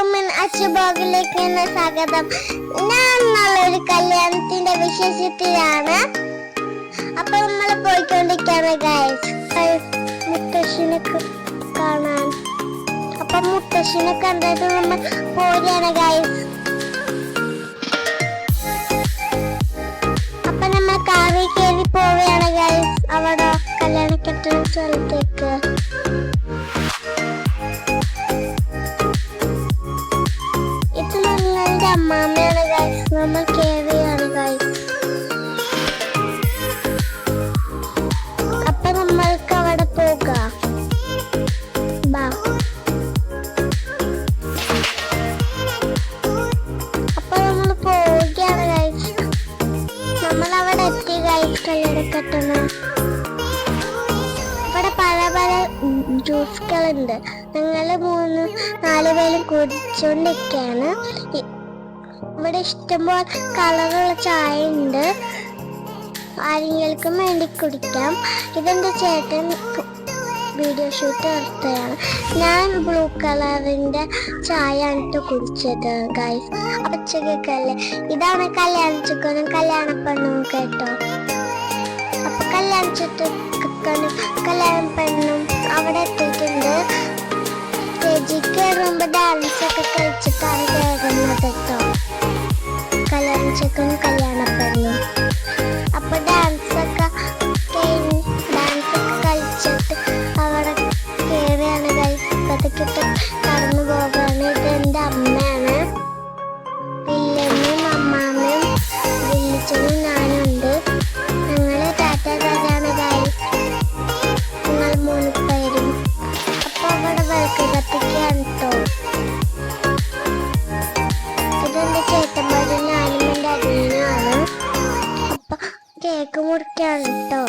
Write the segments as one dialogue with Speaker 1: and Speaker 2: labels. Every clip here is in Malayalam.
Speaker 1: എല്ലാവർക്കും അച്ചുബോഗിലേക്ക് സ്വാഗതം. ഞാൻ നല്ലൊരു കല്യാണത്തിന്റെ വിശേഷത്തിലാണ്. അപ്പൊ നമ്മൾ പോയിക്കൊണ്ടിരിക്കാണ് ഗൈസ് മുത്തശ്ശിനെ കാണാൻ. അപ്പൊ മുത്തശ്ശിനെ കണ്ടിട്ട് നമ്മൾ പോവുകയാണ് ഗൈസ് അപ്പൊ നമ്മൾ കാറിൽ കയറി പോവുകയാണ് ഗൈസ് അവിടെ കല്യാണ കെട്ടുന്ന സ്ഥലത്തേക്ക് അമ്മാമ്മയാണ് ഗൈസ് നമ്മൾ കേറിയാണ് ഗൈസ് അപ്പൊ നമ്മൾക്ക് അവിടെ പോകാം അപ്പൊ നമ്മൾ പോവുകയാണ് ഗൈസ് നമ്മൾ അവിടെ എത്തി ഗൈസ് കല്ലെടുക്കട്ടുന്ന ഇവിടെ പല പല ജ്യൂസുകളുണ്ട് ഞങ്ങൾ മൂന്ന് നാല് പേരും കുടിച്ചോണ്ടിരിക്കുകയാണ് ഇ- ഇവിടെ ഇഷ്ടംപോലെ കളറുള്ള ചായ ഉണ്ട്. ആരെങ്കിലും വേണ്ടി കുടിക്കാം. ഇതെന്റെ ചേട്ടൻ വീഡിയോ ഷൂട്ട് നടത്തുകയാണ്. ഞാൻ ബ്ലൂ കളറിന്റെ ചായ ആണ് കുടിച്ചത് ഗൈസ് പച്ചക്കല്ലേ ഇതാണ് കല്യാണ ചുക്കനും കല്യാണ പെണ്ണും കേട്ടോ. അപ്പൊ കല്യാണ ചുറ്റനും കല്യാണ പെണ്ണും അവിടെ എത്തിയിട്ടുണ്ട്. സ്റ്റേജിൽ കയറുമ്പോ ഡാൻസ് ഒക്കെ കളിച്ചിട്ടാണ് കയറുന്നത് കേട്ടോ കല്യാണ ചെക്കനും കല്യാണ കേക്ക് മുറിക്കാണ് കേട്ടോ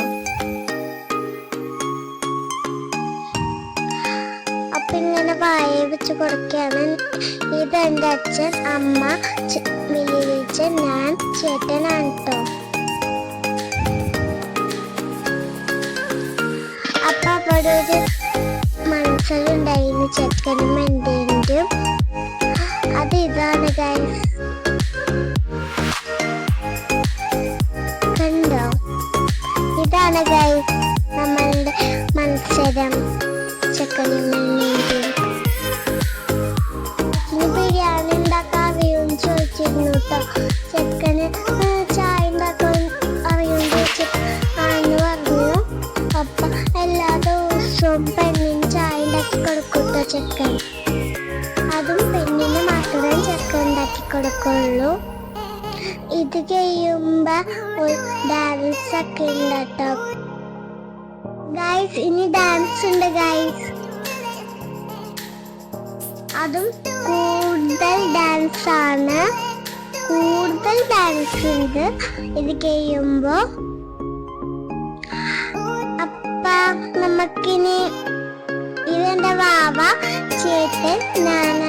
Speaker 1: അപ്പൊ ഇങ്ങനെ വായ വെച്ച് കൊടുക്കുകയാണ്. ഇത് എന്റെ അച്ഛൻ അമ്മ വിളിച്ചൻ ഞാൻ ചേട്ടനാണ് കേട്ടോ അപ്പൊ അവിടെ ഒരു മനസ്സിലുണ്ടായിരുന്നു ചെക്കനും എന്റെയും അത് ഇതാണ് ഗൈസ് ഇതാണ് നമ്മളുടെ മത്സരം ചെക്കനും എണ്ണയും ഇനി ബിരിയാണി ഉണ്ടാക്കാൻ ചോദിച്ചിരുന്നു ചെക്കന് ചായ ഉണ്ടാക്കാൻ അറിയുമെന്ന് ചോദിച്ചിട്ട് പറഞ്ഞു. അപ്പൊ എല്ലാ ദിവസവും പെണ്ണിന് ചായ ഉണ്ടാക്കി കൊടുക്കൂട്ടോ ചെക്കൻ അതും പെണ്ണിന് മാത്രമേ ചെക്കൻ ഉണ്ടാക്കി കൊടുക്കുള്ളൂ. ഇത് ഒരു ഡാൻസ് ഒക്കെ ഉണ്ട് ഗൈസ് ഇനി ഡാൻസ് ഉണ്ട് ഗൈസ് അതും കൂടുതൽ ഡാൻസ് ആണ്. കൂടുതൽ ഡാൻസ് ഉണ്ട്. ഇത് കഴിയുമ്പോ അപ്പ നമുക്കിനി ഇതെന്റെ വാവ ചേട്ടൻ ഞാനാണ്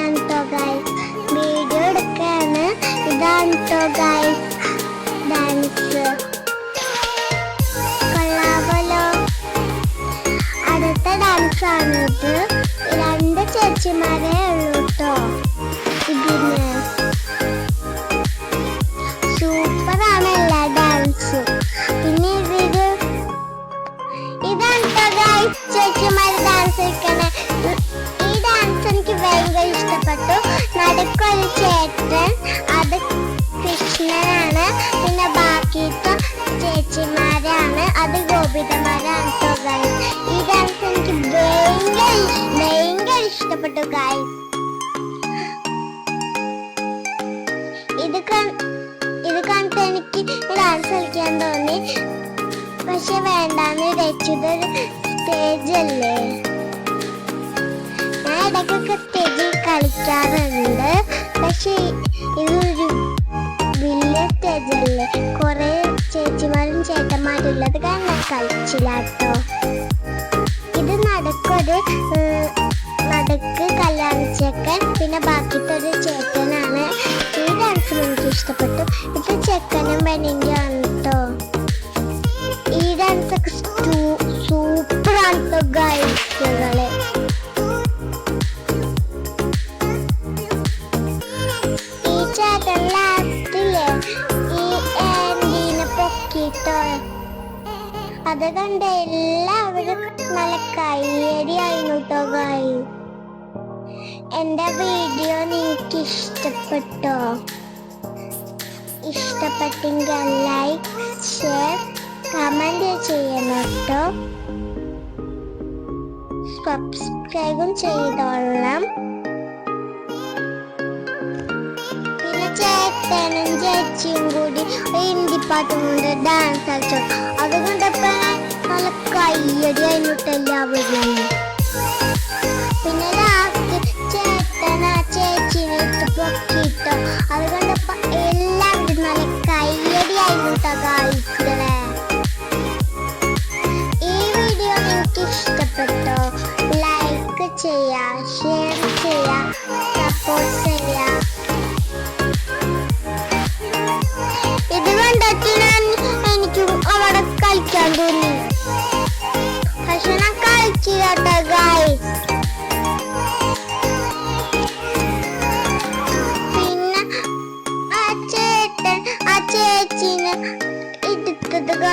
Speaker 1: ഡാൻസ് കൊള്ളാമല്ലോ അടുത്ത ഡാൻസ് ആണ് ഇത് രണ്ട് ചേച്ചിമാരേ ഉള്ളൂ കേട്ടോ സൂപ്പറാണ് എല്ലാ ഡാൻസും പിന്നെ ഇത് ഇതാണ് ചേച്ചിമാർ ഡാൻസ് കളിക്കണേ. ഈ ഡാൻസ് എനിക്ക് ഭയങ്കര ഇഷ്ടപ്പെട്ടു. നടക്കൊരു ചേട്ടൻ. അത് കൃഷ്ണനാണ്. പിന്നെ ബാക്കിയിട്ട് ചേച്ചിമാരാണ്. അത് ഗോപിതമാരാണ്. ഇതാണ് എനിക്ക് ഭയങ്കര ഭയങ്കര ഇഷ്ടപ്പെട്ടു കായ് ഇത് ഇത് കണ്ടിട്ട് എനിക്ക് ഡാൻസ് കളിക്കാൻ തോന്നി. പക്ഷെ വേണ്ടാന്ന് വെച്ചത് സ്റ്റേജ് അല്ലേ? ഉള്ളത് കാരണം കളിച്ചില്ലാട്ടോ ഇത് നടക്കൊരു നടക്ക് കല്യാണിച്ചേക്കൻ പിന്നെ ബാക്കിത്തെ ഒരു ചേട്ടനാണ്. ഈ ഡാൻസ് എനിക്ക് ഇഷ്ടപ്പെട്ടു? ഇത് ചെക്കനും പെണ്ണിന്റെ ആണ് കേട്ടോ ഈ ഡാൻസൊക്കെ സൂപ്പറാണ് കേട്ടോ ഗൈസുകളെ അത് കണ്ട എല്ലാവരും നല്ല കയ്യടിയായിരുന്നു കേട്ടോ ഗായി എന്റെ വീഡിയോ നിങ്ങൾക്ക് ഇഷ്ടപ്പെട്ടോ ഇഷ്ടപ്പെട്ടെങ്കിൽ ലൈക്ക് ഷെയർ കമന്റ് ചെയ്യണം സബ്സ്ക്രൈബും ചെയ്തോളാം പിന്നെ ചേട്ടനും ചേച്ചിയും കൂടി ഹിന്ദി പാട്ടും കൊണ്ട് ഡാൻസ് കളിച്ചു അതുകൊണ്ടപ്പോ നല്ല കയ്യടി അതിനോട്ട് എല്ലാവരും പിന്നെ ലാസ്റ്റ് ചേട്ടൻ ആ ചേച്ചിനെ ഇട്ട് പൊക്കിട്ടോ അതുകൊണ്ടപ്പോ എല്ലാവരും നല്ല കയ്യടി ആയിട്ടോ ഈ വീഡിയോ നിങ്ങൾക്ക് ഇഷ്ടപ്പെട്ടോ? ലൈക്ക് ചെയ്യാ ഷെയർ ചെയ്യാ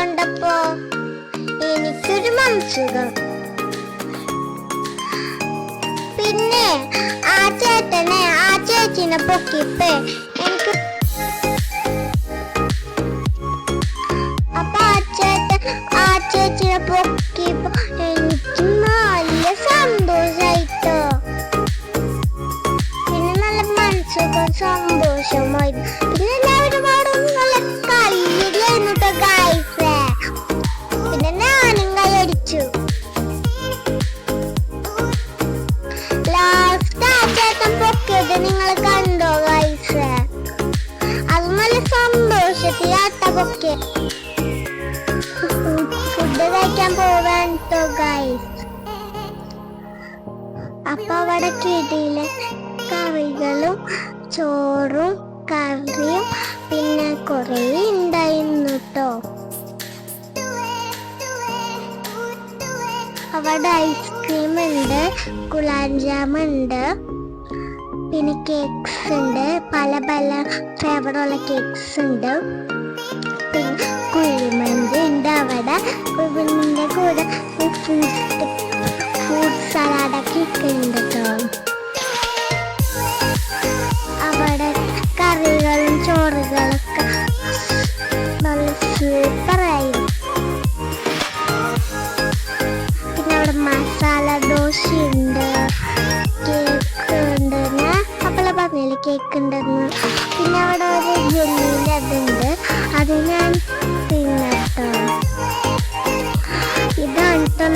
Speaker 1: കണ്ടപ്പോ എനിക്കൊരു മനസ്സുഖം പിന്നെ ആ ചേട്ടനെ ആ ചേച്ചിനെ പൊക്കിപ്പേ എനിക്ക് അപ്പൊ ആ ചേട്ടൻ ആ ചേച്ചിനെ പൊക്കിപ്പോ എനിക്ക് നല്ല സന്തോഷായിട്ടോ. പിന്നെ നല്ല മനസ്സുഖം സന്തോഷത്തിലാട്ട ഫുഡ് കഴിക്കാൻ പോവാൻ അപ്പൊ അവിടെ കിടിയിലെ കറികളും ചോറും കറിയും പിന്നെ കുറേ ഉണ്ടായിരുന്നു കേട്ടോ അവിടെ ഐസ്ക്രീം ഉണ്ട് ഗുലാബ് ജാം ഉണ്ട് പിന്നെ കേക്ക്സ് ഉണ്ട് പല പല ഫ്ലേവറുള്ള കേക്ക്സ് ഉണ്ട്. ദോശയുണ്ട് കേക്ക് ഞാൻ പറഞ്ഞില്ലേ പിന്നെ അവിടെ ഒരു ജെല്ലിന്റെ അതുണ്ട്. അത് ഞാൻ തിന്നട്ടോ. ഇതാണ് കേട്ടോ